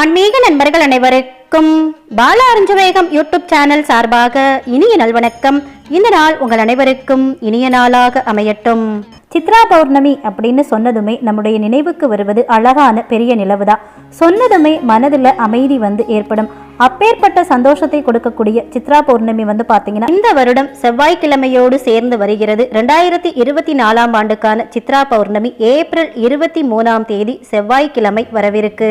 ஆன்மீக நண்பர்கள் அனைவருக்கும் பாலா அருஞ்சவேகம் யூடியூப் சேனல் சார்பாக இனிய நல்வணக்கம் இந்த நாள் உங்கள் அனைவருக்கும் இனிய நாளாக அமையட்டும். சித்ரா பௌர்ணமி அப்படின்னு சொன்னதுமே நம்முடைய நினைவுக்கு வருவது அழகான பெரிய நிலவுதான். சொன்னதுமே மனதில் அமைதி வந்து ஏற்படும். அப்பேற்பட்ட சந்தோஷத்தை கொடுக்கக்கூடிய சித்ரா பௌர்ணமி வந்து பார்த்தீங்கன்னா இந்த வருடம் செவ்வாய்க்கிழமையோடு சேர்ந்து வருகிறது. ரெண்டாயிரத்தி இருபத்தி நாலாம் ஆண்டுக்கான சித்ரா பௌர்ணமி ஏப்ரல் இருபத்தி மூணாம் தேதி செவ்வாய்க்கிழமை வரவிருக்கு.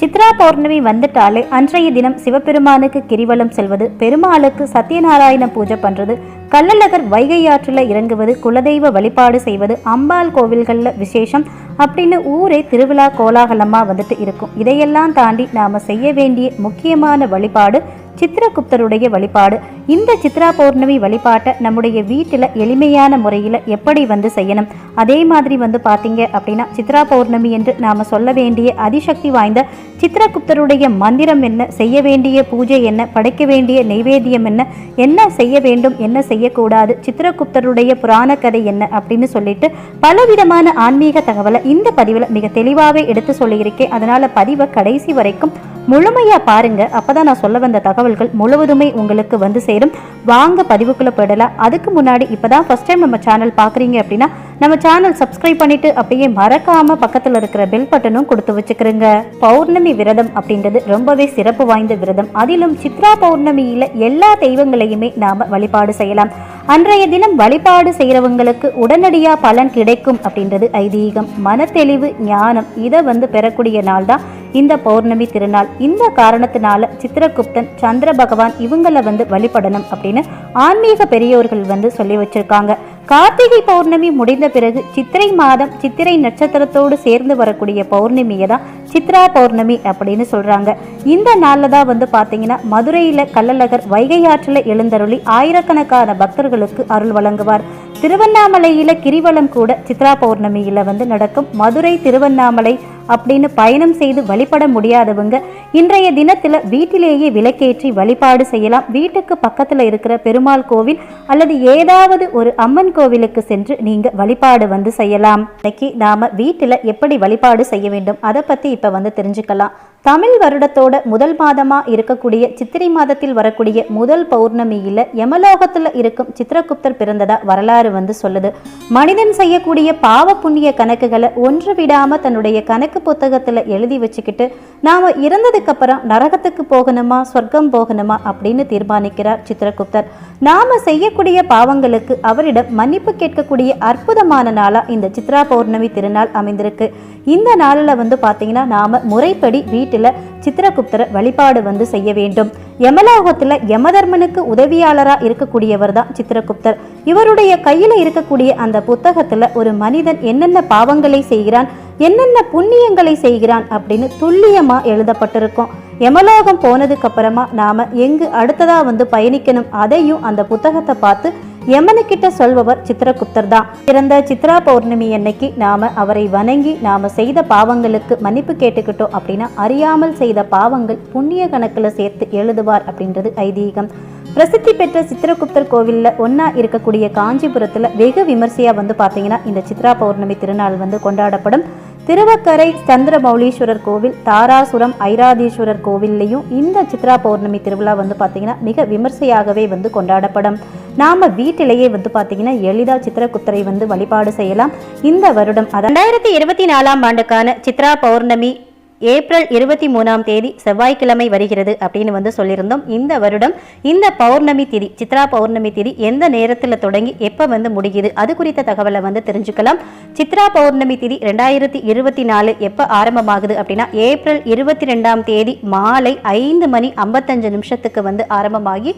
சித்ரா பௌர்ணமி வந்துட்டாலே அன்றைய தினம் சிவபெருமானுக்கு கிரிவலம் செல்வது பெருமாளுக்கு சத்யநாராயண பூஜை பண்றது கள்ளழகர் வைகை ஆற்றில் இறங்குவது குலதெய்வ வழிபாடு செய்வது அம்பாள் கோவில்களில் விசேஷம் அப்படின்னு ஊரே திருவிழா கோலாகலமா வந்துட்டு இருக்கும். இதையெல்லாம் தாண்டி நாம செய்ய வேண்டிய முக்கியமான வழிபாடு சித்திரகுப்தருடைய வழிபாடு. இந்த சித்ரா பௌர்ணமி வழிபாட்டை நம்முடைய வீட்டில் எளிமையான முறையில் எப்படி வந்து செய்யணும்? அதே மாதிரி வந்து பார்த்தீங்க அப்படின்னா சித்ரா பௌர்ணமி என்று நாம் சொல்ல வேண்டிய அதிசக்தி வாய்ந்த சித்திரகுப்தருடைய மந்திரம் என்ன? செய்ய வேண்டிய பூஜை என்ன? படைக்க வேண்டிய நைவேத்தியம் என்ன? என்ன செய்ய வேண்டும்? என்ன செய்யக்கூடாது? சித்திரகுப்தருடைய புராண கதை என்ன? அப்படின்னு சொல்லிட்டு பலவிதமான ஆன்மீக தகவலை இந்த பதிவில் மிக தெளிவாகவே எடுத்து சொல்லியிருக்கேன். அதனால் பதிவை கடைசி வரைக்கும் முழுமையா பாருங்க. அப்பதான் நான் சொல்ல வந்த தகவல்கள் முழுவதுமே உங்களுக்கு வந்து சேரும். வாங்க பதிவுக்குள்ள போயிடலாம். அதுக்கு முன்னாடி இப்பதான் ஃபர்ஸ்ட் டைம் நம்ம சேனல் பாக்குறீங்க அப்படின்னா நம்ம சேனல் சப்ஸ்கிரைப் பண்ணிட்டு அப்படியே மறக்காம பக்கத்துல இருக்கிற பெல் பட்டனும் கொடுத்து வச்சுக்கிறோங்க பௌர்ணமி விரதம் அப்படின்றது ரொம்பவே சிறப்பு வாய்ந்த விரதம். அதிலும் சித்ரா பௌர்ணமியில எல்லா தெய்வங்களையுமே நாம வழிபாடு செய்யலாம். அன்றைய தினம் வழிபாடு செய்கிறவங்களுக்கு உடனடியாக பலன் கிடைக்கும் அப்படின்றது ஐதீகம். மனத்தெளிவு ஞானம் இதை வந்து பெறக்கூடிய நாள் தான் இந்த பௌர்ணமி திருநாள். இந்த காரணத்தினால சித்திரகுப்தன் சந்திர பகவான் இவங்கள வந்து வழிபடணும் அப்படின்னு ஆன்மீக பெரியோர்கள் வந்து சொல்லி வச்சிருக்காங்க. கார்த்திகை பௌர்ணமி முடிந்த பிறகு சித்திரை மாதம் சித்திரை நட்சத்திரத்தோடு சேர்ந்து வரக்கூடிய பௌர்ணமியை தான் சித்ரா பௌர்ணமி அப்படின்னு சொல்றாங்க. இந்த நாளில் தான் வந்து பார்த்தீங்கன்னா மதுரையில் கள்ளழகர் வைகை ஆற்றில் எழுந்தருளி ஆயிரக்கணக்கான பக்தர்களுக்கு அருள் வழங்குவார். திருவண்ணாமலையில கிரிவலம் கூட சித்ரா பௌர்ணமியில வந்து நடக்கும். மதுரை திருவண்ணாமலை அப்படின்னு பயணம் செய்து வழிபட முடியாதவங்க இன்றைய தினத்தில் வீட்டிலேயே விளக்கேற்றி வழிபாடு செய்யலாம். வீட்டுக்கு பக்கத்தில் இருக்கிற பெருமாள் கோவில் அல்லது ஏதாவது ஒரு அம்மன் கோவிலுக்கு சென்று நீங்கள் வழிபாடு வந்து செய்யலாம். இன்னைக்கு நாம் வீட்டில் எப்படி வழிபாடு செய்ய வேண்டும்? அதை பற்றி இப்போ வந்து தெரிஞ்சுக்கலாம். தமிழ் வருடத்தோட முதல் மாதமா இருக்கக்கூடிய சித்திரை மாதத்தில் வரக்கூடிய முதல் பௌர்ணமியில யமலோகத்துல இருக்கும் சித்திரகுப்தர் பிறந்ததா வரலாறு வந்து சொல்லுது. மனிதன் செய்யக்கூடிய பாவ புண்ணிய கணக்குகளை ஒன்று விடாம தன்னுடைய கணக்கு புத்தகத்துல எழுதி வச்சுக்கிட்டு நாம இறந்ததுக்கு அப்புறம் நரகத்துக்கு போகணுமா சொர்க்கம் போகணுமா அப்படின்னு தீர்மானிக்கிறார் சித்திரகுப்தர். நாம செய்யக்கூடிய பாவங்களுக்கு அவரிடம் மன்னிப்பு கேட்கக்கூடிய அற்புதமான நாளா இந்த சித்ரா பௌர்ணமி திருநாள் அமைந்திருக்கு. இந்த நாளில் வந்து பார்த்தீங்கன்னா நாம முறைப்படி வீட்டில் சித்திரகுப்தர் வழிபாடு வந்து செய்ய வேண்டும். யமலோகத்தில் யமதர்மனுக்கு உதவியாளராக இருக்கக்கூடியவர் தான் சித்திரகுப்தர். இவருடைய கையில் இருக்கக்கூடிய அந்த புத்தகத்தில் ஒரு மனிதன் என்னென்ன பாவங்களை செய்கிறான் என்னென்ன புண்ணியங்களை செய்கிறான் அப்படின்னு துல்லியமாக எழுதப்பட்டிருக்கும். யமலோகம் போனதுக்கு அப்புறமா நாம எங்கு அடுத்ததாக வந்து பயணிக்கணும் அதையும் அந்த புத்தகத்தை பார்த்து யமனுக்கிட்ட சொல்பவர் சித்திரகுப்தர் தான் பிறந்த சித்ரா பௌர்ணமி அன்னைக்கு நாம அவரை வணங்கி நாம செய்த பாவங்களுக்கு மன்னிப்பு கேட்டுக்கிட்டோம் அப்படின்னா அறியாமல் செய்த பாவங்கள் புண்ணிய கணக்கில் சேர்த்து எழுதுவார் அப்படின்றது ஐதீகம். பிரசித்தி பெற்ற சித்திரகுப்தர் கோவில்ல ஒன்றா இருக்கக்கூடிய காஞ்சிபுரத்தில் வெகு விமர்சையாக வந்து பார்த்தீங்கன்னா இந்த சித்ரா பௌர்ணமி திருநாள் வந்து கொண்டாடப்படும். திருவக்கரை சந்திரமௌலீஸ்வரர் கோவில் தாராசுரம் ஐராதீஸ்வரர் கோவில்லையும் இந்த சித்ரா பௌர்ணமி திருவிழா வந்து பார்த்தீங்கன்னா மிக விமர்சையாகவே வந்து கொண்டாடப்படும். நாம வீட்டிலேயே வந்து பார்த்தீங்கன்னா எளிதா சித்திரகுப்தரை வந்து வழிபாடு செய்யலாம். இந்த வருடம் ரெண்டாயிரத்தி இருபத்தி நாலாம் ஆண்டுக்கான சித்ரா பௌர்ணமி ஏப்ரல் இருபத்தி மூணாம் தேதி செவ்வாய்க்கிழமை வருகிறது அப்படின்னு வந்து சொல்லியிருந்தோம். இந்த வருடம் இந்த பௌர்ணமி திதி சித்ரா பௌர்ணமி திதி எந்த நேரத்தில் தொடங்கி எப்போ வந்து முடியுது? அது குறித்த தகவலை வந்து தெரிஞ்சுக்கலாம். சித்ரா பௌர்ணமி திதி ரெண்டாயிரத்தி இருபத்தி நாலு எப்போ ஆரம்பமாகுது அப்படின்னா ஏப்ரல் இருபத்தி ரெண்டாம் தேதி மாலை ஐந்து மணி ஐம்பத்தஞ்சு நிமிஷத்துக்கு வந்து ஆரம்பமாகி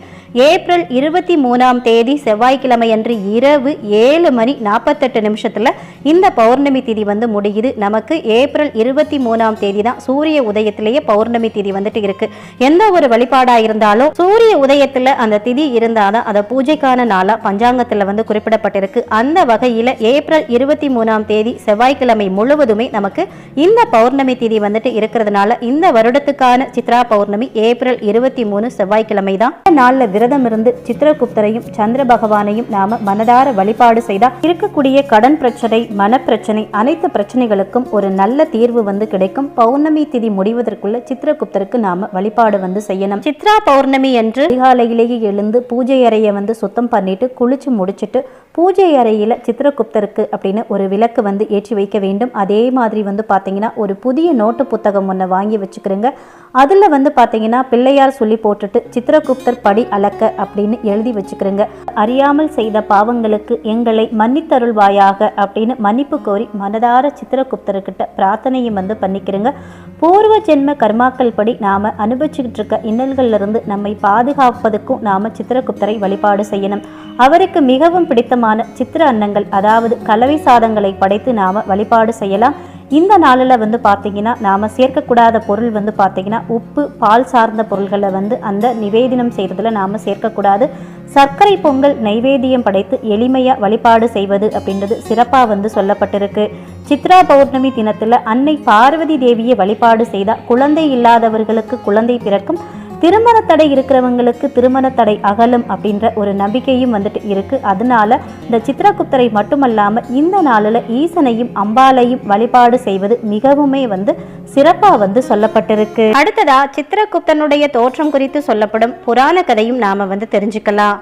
ஏப்ரல் இருபத்தி மூணாம் தேதி செவ்வாய்க்கிழமை அன்று இரவு ஏழு மணி நாற்பத்தெட்டு நிமிஷத்தில் இந்த பௌர்ணமி திதி வந்து முடியுது. நமக்கு ஏப்ரல் இருபத்தி மூணாம் தேதி தான் சூரிய உதயத்திலேயே பௌர்ணமி திதி வந்துட்டு இருக்கு. எந்த ஒரு வழிபாடா இருந்தாலும் சூரிய உதயத்துல அந்த திதி இருந்தாதான் அதை பூஜைக்கான நாளா பஞ்சாங்கத்துல வந்து குறிப்பிடப்பட்டிருக்கு. அந்த வகையில ஏப்ரல் இருபத்தி மூணாம் தேதி செவ்வாய்க்கிழமை முழுவதுமே நமக்கு இந்த பௌர்ணமி திதி வந்துட்டு இருக்கிறதுனால இந்த வருடத்துக்கான சித்ரா பௌர்ணமி ஏப்ரல் இருபத்தி மூணு செவ்வாய்க்கிழமை தான். இந்த நாள்ல விரதம் இருந்து சித்திரகுப்தரையும் சந்திர பகவானையும் நாம மனதார வழிபாடு செய்தால் இருக்கக்கூடிய கடன் பிரச்சனை மனப்பிரச்சனை அனைத்து பிரச்சனைகளுக்கும் ஒரு நல்ல தீர்வு வந்து கிடைக்கும். பௌர்ணமி பௌர்ணமி திதி முடிவதற்குள்ள சித்திரகுப்தருக்கு நாம வழிபாடு வந்து செய்யணும். சித்ரா பௌர்ணமி என்று அதிகாலையிலேயே எழுந்து பூஜை அறையை வந்து சுத்தம் பண்ணிட்டு குளிச்சு முடிச்சுட்டு பூஜை அறையில் சித்திரகுப்தருக்கு அப்படின்னு ஒரு விளக்கு வந்து ஏற்றி வைக்க வேண்டும். அதே மாதிரி வந்து பார்த்தீங்கன்னா ஒரு புதிய நோட்டு புத்தகம் ஒன்று வாங்கி வச்சுக்கிறோங்க. அதில் வந்து பார்த்தீங்கன்னா பிள்ளையார் சொல்லி போட்டுட்டு சித்திரகுப்தர் படி அளக்க அப்படின்னு எழுதி வச்சுக்கிறோங்க. அறியாமல் செய்த பாவங்களுக்கு எங்களை மன்னித்தருள்வாயாக அப்படின்னு மன்னிப்பு கோரி மனதார சித்திரகுப்தர்கிட்ட பிரார்த்தனையும் வந்து பண்ணிக்கிறோங்க. பூர்வ ஜென்ம கர்மாக்கள் படி நாம அனுபவிச்சுக்கிட்டு இருக்க இன்னல்கள்லேருந்து நம்மை பாதுகாப்பதுக்கும் நாம சித்திரகுப்தரை வழிபாடு செய்யணும். அவருக்கு மிகவும் பிடித்தமான விதமான சித்திர அன்னங்கள் அதாவது கலவை சாதங்களை படைத்து நாம் வழிபாடு செய்யலாம். இந்த நாளில் வந்து பார்த்திங்கன்னா நாம் சேர்க்கக்கூடாத பொருள் வந்து பார்த்திங்கன்னா உப்பு பால் சார்ந்த பொருள்களை வந்து அந்த நிவேதனம் செய்கிறதுல நாம் சேர்க்கக்கூடாது. சர்க்கரை பொங்கல் நைவேத்தியம் படைத்து எளிமையாக வழிபாடு செய்வது அப்படின்றது சிறப்பாக வந்து சொல்லப்பட்டிருக்கு. சித்ரா பௌர்ணமி தினத்தில் அன்னை பார்வதி தேவியை வழிபாடு செய்தால் குழந்தை இல்லாதவர்களுக்கு குழந்தை பிறக்கும். திருமண தடை இருக்கிறவங்களுக்கு திருமண தடை அகலும் அப்படின்ற ஒரு நம்பிக்கையும் வந்துட்டு இருக்கு. அதனால இந்த சித்ரகுப்தரை மட்டுமல்லாம இந்த நாளில் ஈசனையும் அம்பாலையும் வழிபாடு செய்வது மிகவுமே வந்து சிறப்பா வந்து சொல்லப்பட்டிருக்கு. அடுத்ததா சித்திரகுப்தனுடைய தோற்றம் குறித்து சொல்லப்படும் புராண கதையும் நாம வந்து தெரிஞ்சுக்கலாம்.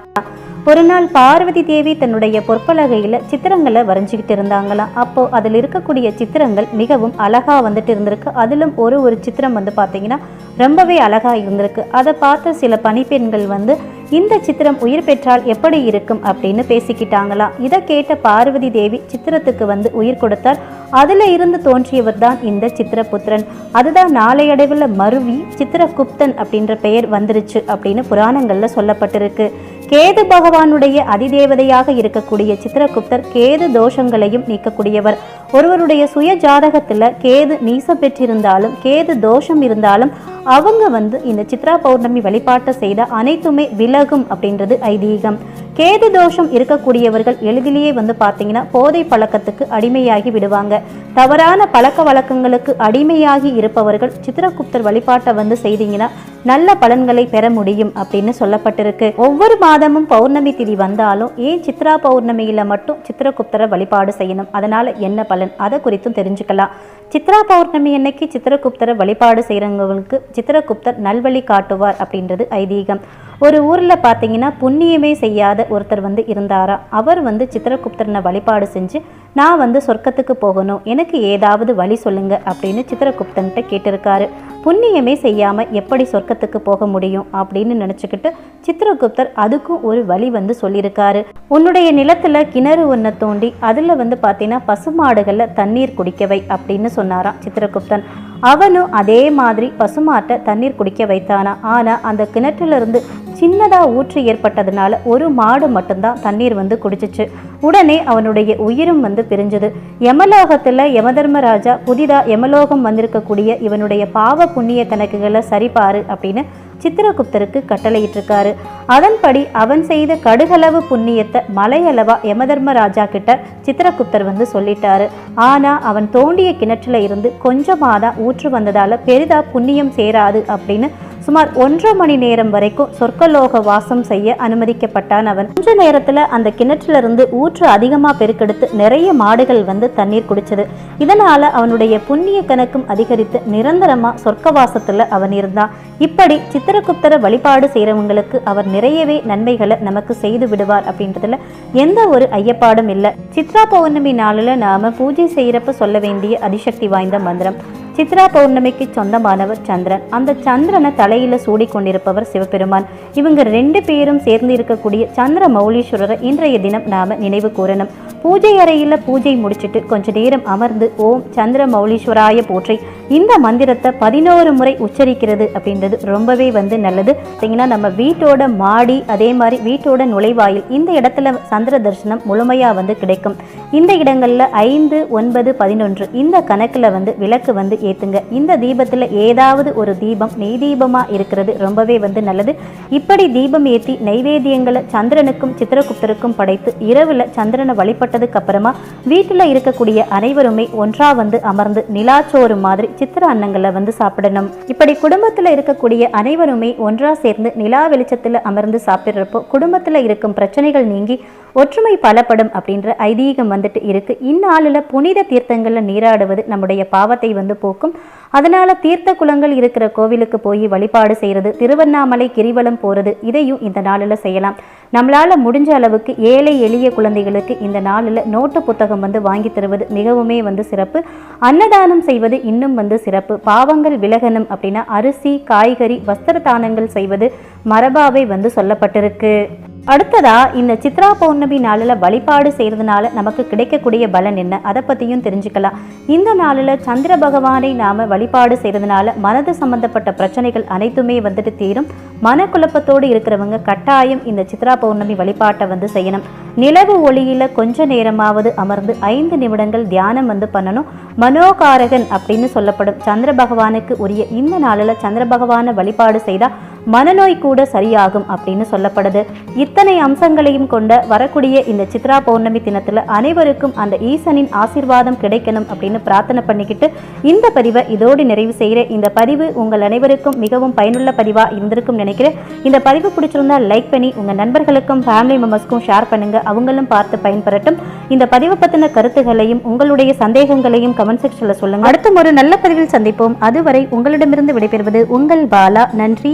ஒரு நாள் பார்வதி தேவி தன்னுடைய பொற்பலகையில் சித்திரங்களை வரைஞ்சிக்கிட்டு இருந்தாங்களாம் அப்போது அதில் இருக்கக்கூடிய சித்திரங்கள் மிகவும் அழகாக வந்துட்டு இருந்திருக்கு. அதிலும் ஒரு ஒரு சித்திரம் வந்து பார்த்தீங்கன்னா ரொம்பவே அழகாக இருந்திருக்கு. அதை பார்த்த சில பணிப்பெண்கள் வந்து இந்த சித்திரம் உயிர் பெற்றால் எப்படி இருக்கும்? அப்படின்னு பேசிக்கிட்டாங்களாம் இதை கேட்ட பார்வதி தேவி சித்திரத்துக்கு வந்து உயிர் கொடுத்தார் அதில் இருந்து தோன்றியவர் தான் இந்த சித்திரபுத்திரன். அதுதான் நாளையடைவில் மருவி சித்திரகுப்தன் அப்படின்ற பெயர் வந்துருச்சு அப்படின்னு புராணங்களில் சொல்லப்பட்டிருக்கு. கேது பகவானுடைய அதிதேவதையாக இருக்கக்கூடிய சித்திரகுப்தர் கேது தோஷங்களையும் நீக்கக்கூடியவர். ஒருவருடைய சுய ஜாதகத்துல கேது நீசம் பெற்றிருந்தாலும் கேது தோஷம் இருந்தாலும் அவங்க வந்து இந்த சித்ரா பௌர்ணமி வழிபாட்டை செய்த அனைத்துமே விலகும் அப்படின்றது ஐதீகம். கேது தோஷம் இருக்கக்கூடியவர்கள் எளிதிலேயே வந்து பார்த்தீங்கன்னா போதை பழக்கத்துக்கு அடிமையாகி விடுவாங்க. தவறான பழக்க வழக்கங்களுக்கு அடிமையாகி இருப்பவர்கள் சித்திரகுப்தர் வழிபாட்டை வந்து செய்தீங்கன்னா நல்ல பலன்களை பெற முடியும் அப்படின்னு சொல்லப்பட்டிருக்கு. ஒவ்வொரு மாதமும் பௌர்ணமி திதி வந்தாலும் ஏன் சித்ரா பௌர்ணமியில மட்டும் சித்திரகுப்தரை வழிபாடு செய்யணும்? அதனால என்ன பலன்? அதை குறித்தும் தெரிஞ்சுக்கலாம். சித்ரா பௌர்ணமி அன்னைக்கு சித்திரகுப்தரை வழிபாடு செய்கிறவங்களுக்கு சித்திரகுப்தர் நல்வழி காட்டுவார் அப்படின்றது ஐதீகம். ஒரு ஊரில் பார்த்தீங்கன்னா புண்ணியமே செய்யாத ஒருத்தர் வந்து இருந்தாரா? அவர் வந்து சித்திரகுப்தரனை வழிபாடு செஞ்சு நான் வந்து சொர்க்கத்துக்கு போகணும். எனக்கு ஏதாவது வழி சொல்லுங்க அப்படின்னு சித்திரகுப்தன்கிட்ட கேட்டிருக்காரு. புண்ணியமே செய்யாமல் எப்படி சொர்க்கத்துக்கு போக முடியும் அப்படின்னு நினச்சிக்கிட்டு சித்திரகுப்தர் அதுக்கும் ஒரு வழி வந்து சொல்லியிருக்காரு. உன்னுடைய நிலத்துல கிணறு ஒன்றை தோண்டி அதில் வந்து பார்த்தீங்கன்னா பசுமாடுகளில் தண்ணீர் குடிக்கவை அப்படின்னு சொன்னாராம் சித்திரகுப்தன். அவனும் அதே மாதிரி பசுமாட்டை தண்ணீர் குடிக்க வைத்தானா? ஆனால் அந்த கிணற்றிலிருந்து சின்னதாக ஊற்று ஏற்பட்டதுனால ஒரு மாடு மட்டும்தான் தண்ணீர் வந்து குடிச்சிச்சு. உடனே அவனுடைய உயிரும் வந்து பிரிஞ்சது யமலோகத்தில் யமதர்மராஜா புதிதாக யமலோகம் வந்திருக்கக்கூடிய இவனுடைய பாவ புண்ணிய கணக்குகளை சரிபாரு அப்படின்னு சித்திரகுப்தருக்கு கட்டளையிட்டிருக்காரு. அதன்படி அவன் செய்த கடுகளவு புண்ணியத்தை மலையளவா யமதர்மராஜா கிட்ட சித்திரகுப்தர் வந்து சொல்லிட்டாரு. ஆனா அவன் தோண்டிய கிணற்றுல இருந்து கொஞ்சமாக தான் ஊற்று வந்ததால பெரிதா புண்ணியம் சேராது அப்படின்னு சுமார் ஒன்றரை மணி நேரம் வரைக்கும் சொர்க்கலோக வாசம் செய்ய அனுமதிக்கப்பட்டான் அவன். கொஞ்ச நேரத்துல அந்த கிணற்றிலிருந்து ஊற்று அதிகமா பெருக்கெடுத்து நிறைய மாடுகள் வந்து தண்ணீர் குடிச்சது. இதனால அவனுடைய புண்ணிய கணக்கும் அதிகரித்து நிரந்தரமா சொர்க்கவாசத்துல அவன் இருந்தான். இப்படி சித்திரகுப்தர வழிபாடு செய்யறவங்களுக்கு அவர் நிறையவே நன்மைகளை நமக்கு செய்து விடுவார் அப்படின்றதுல எந்த ஒரு ஐயப்பாடும் இல்லை. சித்ரா பௌர்ணமி நாளில் நாம பூஜை செய்யறப்ப சொல்ல வேண்டிய அதிசக்தி வாய்ந்த மந்திரம். சித்ரா பௌர்ணமிக்கு சொந்தமானவர் சந்திரன். அந்த சந்திரனை தலையில சூடி கொண்டிருப்பவர் சிவபெருமான். இவங்க ரெண்டு பேரும் சேர்ந்து இருக்கக்கூடிய சந்திர மௌலீஸ்வரரை இன்றைய தினம் நாம நினைவு கூறணும். பூஜை அறையில் பூஜை முடிச்சுட்டு கொஞ்ச நேரம் அமர்ந்து ஓம் சந்திர மௌலீஸ்வராய போற்றி இந்த மந்திரத்தை பதினோரு முறை உச்சரிக்கிறது அப்படின்றது ரொம்பவே வந்து நல்லது. பார்த்தீங்கன்னா நம்ம வீட்டோட மாடி அதே மாதிரி வீட்டோட நுழைவாயில் இந்த இடத்துல சந்திர தரிசனம் முழுமையா வந்து கிடைக்கும். இந்த இடங்கள்ல ஐந்து ஒன்பது பதினொன்று இந்த கணக்குல வந்து விளக்கு வந்து ஏற்றுங்க இந்த தீபத்தில் ஏதாவது ஒரு தீபம் நெய் தீபமாக இருக்கிறது ரொம்பவே வந்து நல்லது. இப்படி தீபம் ஏற்றி நைவேத்தியங்களை சந்திரனுக்கும் சித்திரகுப்தருக்கும் படைத்து இரவில் சந்திரனை வழிபட்டதுக்கு அப்புறமா வீட்டில் இருக்கக்கூடிய அனைவருமே ஒன்றா வந்து அமர்ந்து நிலாச்சோறு மாதிரி சித்திர அன்னங்களை வந்து சாப்பிடணும். இப்படி குடும்பத்தில் இருக்கக்கூடிய அனைவருமே ஒன்றா சேர்ந்து நிலா வெளிச்சத்தில் அமர்ந்து சாப்பிட்றப்போ குடும்பத்தில் இருக்கும் பிரச்சனைகள் நீங்கி ஒற்றுமை பலப்படும் அப்படின்ற ஐதீகம் வந்துட்டு இருக்கு. இந்நாளில் புனித தீர்த்தங்களில் நீராடுவது நம்முடைய பாவத்தை வந்து போக்கும். அதனால தீர்த்த குளங்கள் இருக்கிற கோவிலுக்கு போய் வழிபாடு செய்கிறது திருவண்ணாமலை கிரிவலம் போகிறது இதையும் இந்த நாளில் செய்யலாம். நம்மளால் முடிஞ்ச அளவுக்கு ஏழை எளிய குழந்தைகளுக்கு இந்த நாளில் நோட்டு புத்தகம் வந்து வாங்கி தருவது மிகவுமே வந்து சிறப்பு. அன்னதானம் செய்வது இன்னும் வந்து சிறப்பு. பாவங்கள் விலகணும் அப்படின்னா அரிசி காய்கறி வஸ்திர தானங்கள் செய்வது மரபாவை வந்து சொல்லப்பட்டிருக்கு. அடுத்ததா இந்த சித்ரா பௌர்ணமி நாளில் வழிபாடு செய்கிறதுனால நமக்கு கிடைக்கக்கூடிய பலன் என்ன? அதை பற்றியும் தெரிஞ்சுக்கலாம். இந்த நாளில் சந்திர பகவானை நாம் வழிபாடு செய்கிறதுனால மனது சம்பந்தப்பட்ட பிரச்சனைகள் அனைத்துமே வந்துட்டு தீரும். மனக்குழப்பத்தோடு இருக்கிறவங்க கட்டாயம் இந்த சித்ரா பௌர்ணமி வழிபாட்டை வந்து செய்யணும். நிலவு ஒளியில் கொஞ்ச நேரமாவது அமர்ந்து ஐந்து நிமிடங்கள் தியானம் வந்து பண்ணணும். மனோகாரகன் அப்படின்னு சொல்லப்படும் சந்திர பகவானுக்கு உரிய இந்த நாளில் சந்திர பகவானை வழிபாடு செய்தால் மனநோய் கூட சரியாகும் அப்படின்னு சொல்லப்படுது. இத்தனை அம்சங்களையும் கொண்ட வரக்கூடிய இந்த சித்ரா பௌர்ணமி தினத்தில் அனைவருக்கும் அந்த ஈசனின் ஆசீர்வாதம் கிடைக்கணும் அப்படின்னு பிரார்த்தனை பண்ணிக்கிட்டு இந்த பதிவை இதோடு நிறைவு செய்கிற இந்த பதிவு உங்கள் அனைவருக்கும் மிகவும் பயனுள்ள பதிவாக இருந்திருக்கும் நினைக்கிறேன். இந்த பதிவு பிடிச்சிருந்தா லைக் பண்ணி உங்கள் நண்பர்களுக்கும் ஃபேமிலி மெம்பர்ஸ்க்கும் ஷேர் பண்ணுங்கள் அவங்களும் பார்த்து பயன்பெறட்டும். இந்த பதிவு பற்றின கருத்துகளையும் உங்களுடைய சந்தேகங்களையும் கமெண்ட் செக்ஷனில் சொல்லுங்கள் அடுத்த ஒரு நல்ல பதிவில் சந்திப்போம். அதுவரை உங்களிடமிருந்து விடைபெறுவது உங்கள் பாலா. நன்றி